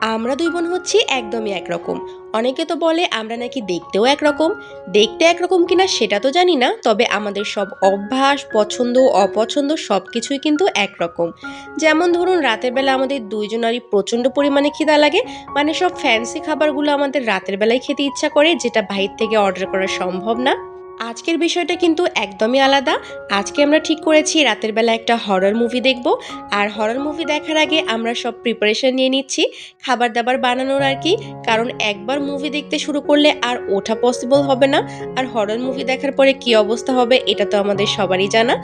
আমরা দুই বোন হচ্ছি একদমই একরকম। অনেকে তো বলে আমরা নাকি দেখতেও একরকম। দেখতে একরকম কিনা সেটা তো জানি না, তবে আমাদের সব অভ্যাস, পছন্দ, অপছন্দ সব কিছুই কিন্তু একরকম। যেমন ধরুন, রাতের বেলা আমাদের দুইজনারই প্রচণ্ড পরিমাণে খিদা লাগে মানে সব ফ্যান্সি খাবারগুলো আমাদের রাতের বেলায় খেতে ইচ্ছা করে, যেটা বাইর থেকে অর্ডার করা সম্ভব না। আজকের বিষয়টা কিন্তু একদমই আলাদা। আজকে আমরা ঠিক করেছি রাতের বেলা একটা হরর মুভি দেখব। আর হরর মুভি দেখার আগে আমরা সব প্রিপারেশন নিয়ে নিচ্ছি খাবার দাবার বানানোর আর কি। কারণ একবার মুভি দেখতে শুরু করলে আর ওঠা পসিবল হবে না। আর হরর মুভি দেখার পরে কি অবস্থা হবে এটা তো আমাদের সবারই জানা।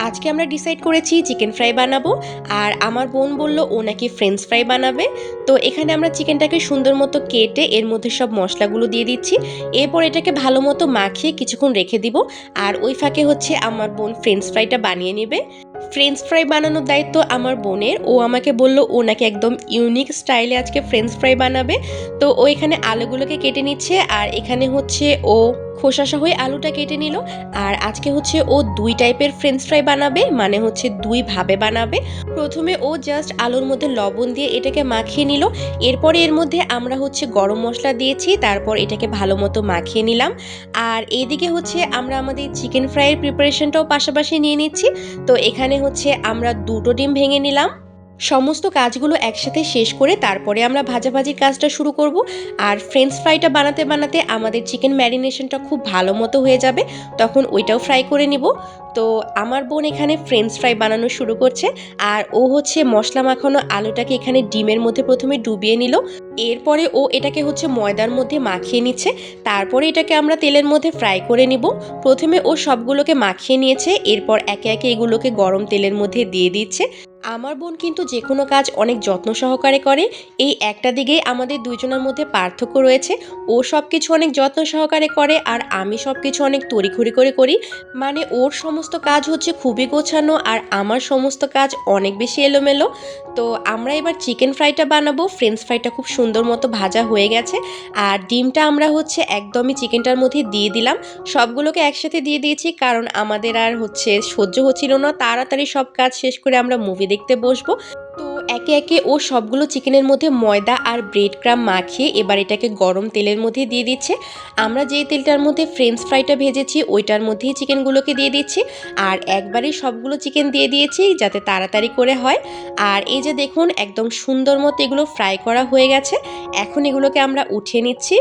আজকে আমরা ডিসাইড করেছি চিকেন ফ্রাই বানাবো। আর আমার বোন বলল, ও নাকি ফ্রেঞ্চ ফ্রাই বানাবে। তো এখানে আমরা চিকেনটাকে সুন্দর মতো কেটে এর মধ্যে সব মশলাগুলো দিয়ে দিচ্ছি। এরপর এটাকে ভালো মতো মাখিয়ে কিছুক্ষণ রেখে দিব। আর ওই ফাঁকে হচ্ছে আমার বোন ফ্রেঞ্চ ফ্রাইটা বানিয়ে নেবে। ফ্রেঞ্চ ফ্রাই বানানোর দায়িত্ব আমার বোনের। ও আমাকে বলল, ও নাকি একদম ইউনিক স্টাইলে আজকে ফ্রেঞ্চ ফ্রাই বানাবে। তো ও এখানে আলুগুলোকে কেটে নিচ্ছে। আর এখানে হচ্ছে ও খোসা সহই আলুটা কেটে নিল। আর আজকে হচ্ছে ও দুই টাইপের ফ্রেঞ্চ ফ্রাই বানাবে মানে হচ্ছে দুই ভাবে বানাবে। প্রথমে ও জাস্ট আলুর মধ্যে লবণ দিয়ে এটাকে মাখিয়ে নিল। এরপরে এর মধ্যে আমরা হচ্ছে গরম মশলা দিয়েছি, তারপর এটাকে ভালো মতো মাখিয়ে নিলাম। আর এইদিকে হচ্ছে আমরা আমাদের চিকেন ফ্রাইয়ের প্রিপারেশনটাও পাশাপাশি নিয়ে নিচ্ছি। তো এখানে হচ্ছে আমরা দুটো ডিম ভেঙে নিলাম। সমস্ত কাজগুলো একসাথে শেষ করে তারপরে আমরা ভাজাভাজির কাজটা শুরু করব। আর ফ্রেঞ্চ ফ্রাইটা বানাতে বানাতে আমাদের চিকেন ম্যারিনেশনটা খুব ভালো মতো হয়ে যাবে, তখন ওইটাও ফ্রাই করে নিব। তো আমার বোন এখানে ফ্রেঞ্চ ফ্রাই বানানো শুরু করছে, আর ও হচ্ছে মশলা মাখানো আলুটাকে এখানে ডিমের মধ্যে প্রথমে ডুবিয়ে নিল। এরপরে ও এটাকে হচ্ছে ময়দার মধ্যে মাখিয়ে নিচ্ছে, তারপরে এটাকে আমরা তেলের মধ্যে ফ্রাই করে নিব। প্রথমে ও সবগুলোকে মাখিয়ে নিয়েছে, এরপর একে একে এগুলোকে গরম তেলের মধ্যে দিয়ে দিচ্ছে। আমার বোন কিন্তু যে কোনো কাজ অনেক যত্ন সহকারে করে। এই একটা দিকেই আমাদের দুইজনের মধ্যে পার্থক্য রয়েছে। ও সব কিছু অনেক যত্ন সহকারে করে আর আমি সব কিছু অনেক তড়িঘড়ি করে করি। মানে ওর সমস্ত কাজ হচ্ছে খুবই গোছানো আর আমার সমস্ত কাজ অনেক বেশি এলোমেলো। তো আমরা এবার চিকেন ফ্রাইটা বানাবো। ফ্রেঞ্চ ফ্রাইটা খুব সুন্দর মতো ভাজা হয়ে গেছে। আর ডিমটা আমরা হচ্ছে একদমই চিকেনটার মধ্যে দিয়ে দিলাম। সবগুলোকে একসাথে দিয়ে দিয়েছি কারণ আমাদের আর হচ্ছে সহ্য হচ্ছিল না। তাড়াতাড়ি সব কাজ শেষ করে আমরা মুভি দেখতে বসবো। তো একে একে ও সবগুলো চিকেনের মধ্যে ময়দা আর ব্রেড ক্রাম মাখিয়ে এবার এটাকে গরম তেলের মধ্যে দিয়ে দিচ্ছে। আমরা যেই তেলটার মধ্যে ফ্রেঞ্চ ফ্রাইটা ভেজেছি, ওইটার মধ্যেই চিকেনগুলোকে দিয়ে দিচ্ছি। আর একবারেই সবগুলো চিকেন দিয়ে দিয়েছি যাতে তাড়াতাড়ি করে হয়। আর এই যে দেখুন, একদম সুন্দর মতো এগুলো ফ্রাই করা হয়ে গেছে। এখন এগুলোকে আমরা উঠিয়ে নিচ্ছি।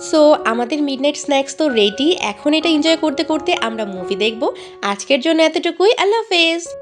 সো আমাদের মিড মিডনাইট স্ন্যাক্স তো রেডি এখন এটা এনজয় করতে করতে আমরা মুভি দেখব। আজকের জন্য এতটুকুই। আল্লাহ হাফেজ।